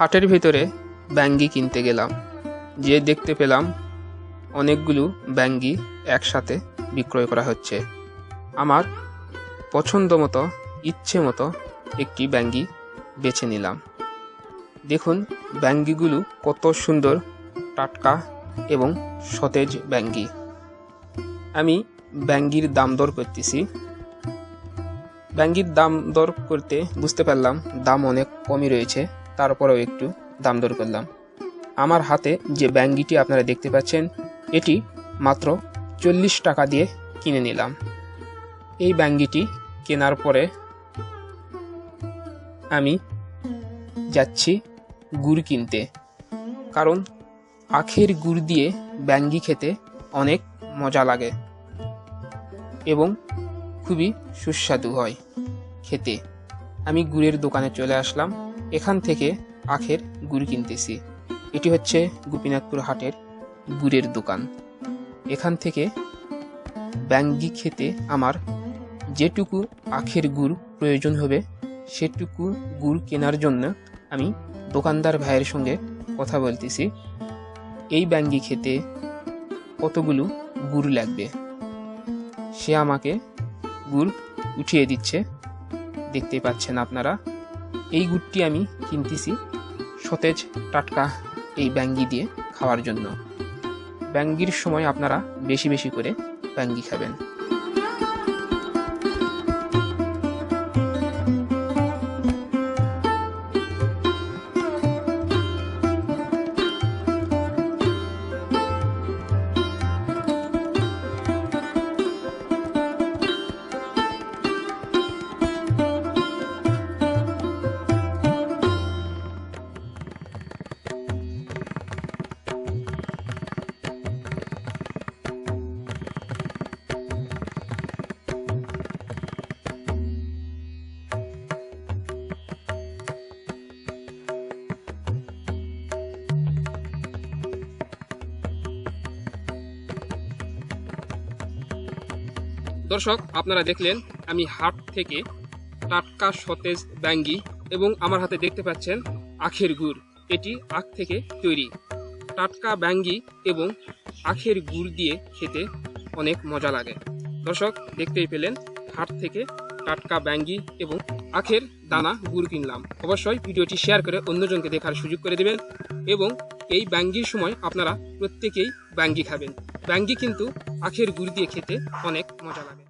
হাটের ভিতরে ব্যাঙ্গি কিনতে গেলাম। যে দেখতে পেলাম, অনেকগুলো ব্যাঙ্গি একসাথে বিক্রয় করা হচ্ছে। আমার পছন্দ মতো ইচ্ছে মতো একটি ব্যাঙ্গি বেছে নিলাম। দেখুন ব্যাঙ্গিগুলো কত সুন্দর, টাটকা এবং সতেজ ব্যাঙ্গি। আমি ব্যাঙ্গির দাম দর করতেছি। ব্যাঙ্গির দাম দর করতে বুঝতে পারলাম দাম অনেক কমই রয়েছে। তারপরেও একটু দাম দর করলাম। আমার হাতে যে ব্যাঙ্গিটি আপনারা দেখতে পাচ্ছেন, এটি মাত্র চল্লিশ টাকা দিয়ে কিনে নিলাম। এই ব্যাঙ্গিটি কেনার পরে আমি যাচ্ছি গুড় কিনতে। কারণ আখের গুড় দিয়ে ব্যাঙ্গি খেতে অনেক মজা লাগে এবং খুবই সুস্বাদু হয় খেতে। আমি গুড়ের দোকানে চলে আসলাম। এখান থেকে আখের গুড় কিনতেছি। এটি হচ্ছে গোপীনাথপুর হাটের গুড়ের দোকান। এখান থেকে ব্যাঙ্গি খেতে আমার যেটুকু আখের গুড় প্রয়োজন হবে, সেটুকু গুড় কেনার জন্য আমি দোকানদার ভাইয়ের সঙ্গে কথা বলতেছি। এই ব্যাঙ্গি খেতে কতগুলো গুড় লাগবে? সে আমাকে গুড় উঠিয়ে দিচ্ছে। দেখতে পাচ্ছেন আপনারা? এই গুটটি আমি কিনতেছি সতেজ টাটকা এই ব্যাঙ্গি দিয়ে খাওয়ার জন্য। ব্যাঙ্গির সময় আপনারা বেশি বেশি করে ব্যাঙ্গি খাবেন। দর্শক, আপনারা দেখলেন, আমি হাট থেকে টাটকা সতেজ ব্যাঙ্গি এবং আমার হাতে দেখতে পাচ্ছেন আখের গুড়। এটি আখ থেকে তৈরি। টাটকা ব্যাঙ্গি এবং আখের গুড় দিয়ে খেতে অনেক মজা লাগে। দর্শক, দেখতেই পেলেন, হাট থেকে টাটকা ব্যাঙ্গি এবং আখের দানা গুড় কিনলাম। অবশ্যই ভিডিওটি শেয়ার করে অন্যজনকে দেখার সুযোগ করে দেবেন এবং এই ব্যাঙ্গির সময় আপনারা প্রত্যেকেই ব্যাঙ্গি খাবেন। ব্যাঙ্গি কিন্তু আখের গুড় দিয়ে খেতে অনেক মজা লাগে।